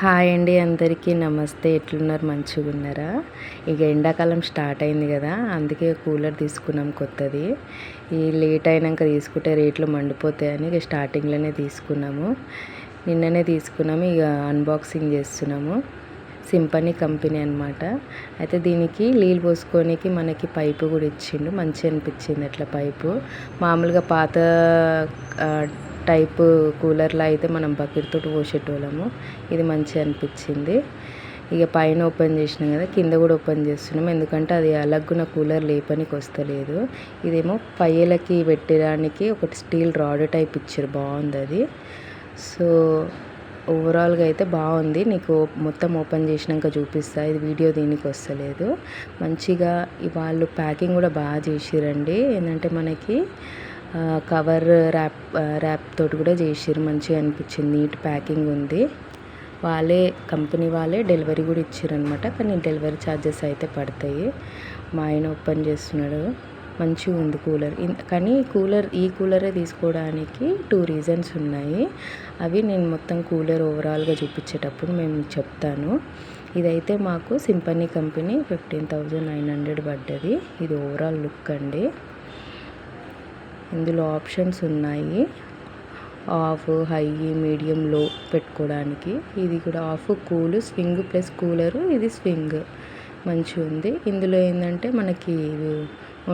Hi అండి అందరికీ నమస్తే. ఎట్లున్నారు? మంచిగా ఉన్నారా ఇక ఎండాకాలం స్టార్ట్ అయింది కదా అందుకే కూలర్ తీసుకున్నాం కొత్తది. ఈ లేట్ అయినాక తీసుకుంటే రేట్లు మండిపోతాయని ఇక స్టార్టింగ్లోనే తీసుకున్నాము. నిన్ననే తీసుకున్నాము ఇక అన్బాక్సింగ్ చేస్తున్నాము. సింపనీ కంపెనీ అనమాట అయితే దీనికి నీళ్ళు పోసుకోనికి మనకి పైపు కూడా ఇచ్చిండు. మంచిగా అనిపించింది అట్లా పైపు. మామూలుగా పాత టైప్ కూలర్లో అయితే మనం బకెట్తో పోసేటోళ్ళము. ఇది మంచిగా అనిపించింది. ఇక పైన ఓపెన్ చేసినాం కదా కింద కూడా ఓపెన్ చేస్తున్నాం. ఎందుకంటే అది అలగ్గున కూలర్ లేపనికి వస్తలేదు. ఇదేమో పయ్యలకి పెట్టడానికి ఒకటి స్టీల్ రాడ్ టైప్ ఇచ్చారు బాగుంది అది. సో ఓవరాల్గా అయితే బాగుంది. నీకు మొత్తం ఓపెన్ చేసినాక చూపిస్తా ఇది వీడియో దీనికి వస్తలేదు. మంచిగా వాళ్ళు ప్యాకింగ్ కూడా బాగా చేసిరండి. ఏంటంటే మనకి కవర్ ర్యాప్ ర్యాప్ తోటి కూడా చేసిర్రు మంచిగా అనిపించింది నీట్ ప్యాకింగ్ ఉంది. వాళ్ళే కంపెనీ వాళ్ళే డెలివరీ కూడా ఇచ్చారనమాట కానీ డెలివరీ ఛార్జెస్ అయితే పడతాయి. మా ఆయన ఓపెన్ చేస్తున్నాడు మంచిగా ఉంది కూలర్. కానీ కూలర్ ఈ కూలరే తీసుకోవడానికి టూ రీజన్స్ ఉన్నాయి. అవి నేను మొత్తం కూలర్ ఓవరాల్గా చూపించేటప్పుడు మేము చెప్తాను. ఇదైతే మాకు Symphony company fifteen thousand nine hundred పడ్డది. ఇది ఓవరాల్ లుక్ అండి. ఇందులో ఆప్షన్స్ ఉన్నాయి. ఆఫ్ హై మీడియం లో పెట్టుకోవడానికి. ఇది కూడా off cool swing plus cooler ఇది స్వింగ్. మంచిగా ఉంది. ఇందులో ఏంటంటే మనకి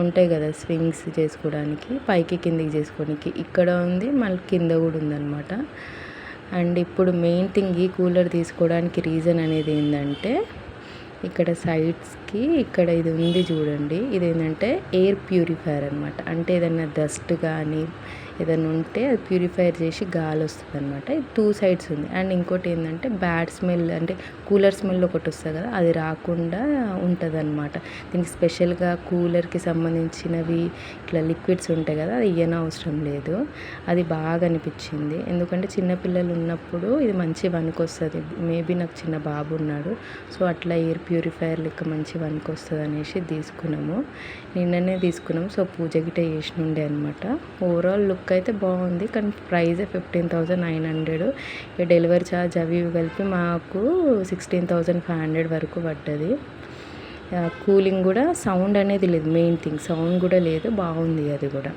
ఉంటాయి కదా స్వింగ్స్ చేసుకోవడానికి పైకి కిందికి చేసుకోవడానికి. ఇక్కడ ఉంది మళ్ళీ కింద కూడా ఉందన్నమాట. అండ్ ఇప్పుడు మెయిన్ థింగ్ ఈ కూలర్ తీసుకోవడానికి రీజన్ అనేది ఏంటంటే ఇక్కడ సైడ్స్ సైడ్స్కి ఇక్కడ ఇది ఉంది చూడండి. ఇది ఏంటంటే ఎయిర్ ప్యూరిఫైయర్ అనమాట అంటే ఏదైనా డస్ట్ కానీ ఏదైనా ఉంటే అది ప్యూరిఫైర్ చేసి గాలి వస్తుంది అనమాట ఇది టూ సైడ్స్ ఉంది. అండ్ ఇంకోటి ఏంటంటే బ్యాడ్ స్మెల్ అంటే కూలర్ స్మెల్ ఒకటి వస్తుంది కదా అది రాకుండా ఉంటుంది అనమాట దీనికి స్పెషల్గా కూలర్కి సంబంధించినవి ఇట్లా లిక్విడ్స్ ఉంటాయి కదా అది ఇయ్యన అవసరం లేదు. అది బాగా అనిపించింది. ఎందుకంటే చిన్నపిల్లలు ఉన్నప్పుడు ఇది మంచి వస్తుంది మేబీ నాకు చిన్న బాబు ఉన్నాడు. సో అట్లా ఎయిర్ ప్యూరిఫైయర్ లెక్క మంచి వస్తుంది అనేసి తీసుకున్నాము. నిన్ననే తీసుకున్నాము. సో పూజ గిట్ట చేసిన ఉండే అనమాట ఓవరాల్ లుక్ అయితే బాగుంది కానీ price fifteen thousand nine hundred. ఈ డెలివరీ ఛార్జ్ అవి ఇవి కలిపి మాకు సిక్స్టీన్ థౌజండ్ ఫైవ్ హండ్రెడ్ వరకు పడ్డది. కూలింగ్ కూడా సౌండ్ అనేది లేదు. Main thing. సౌండ్ కూడా లేదు. బాగుంది అది కూడా.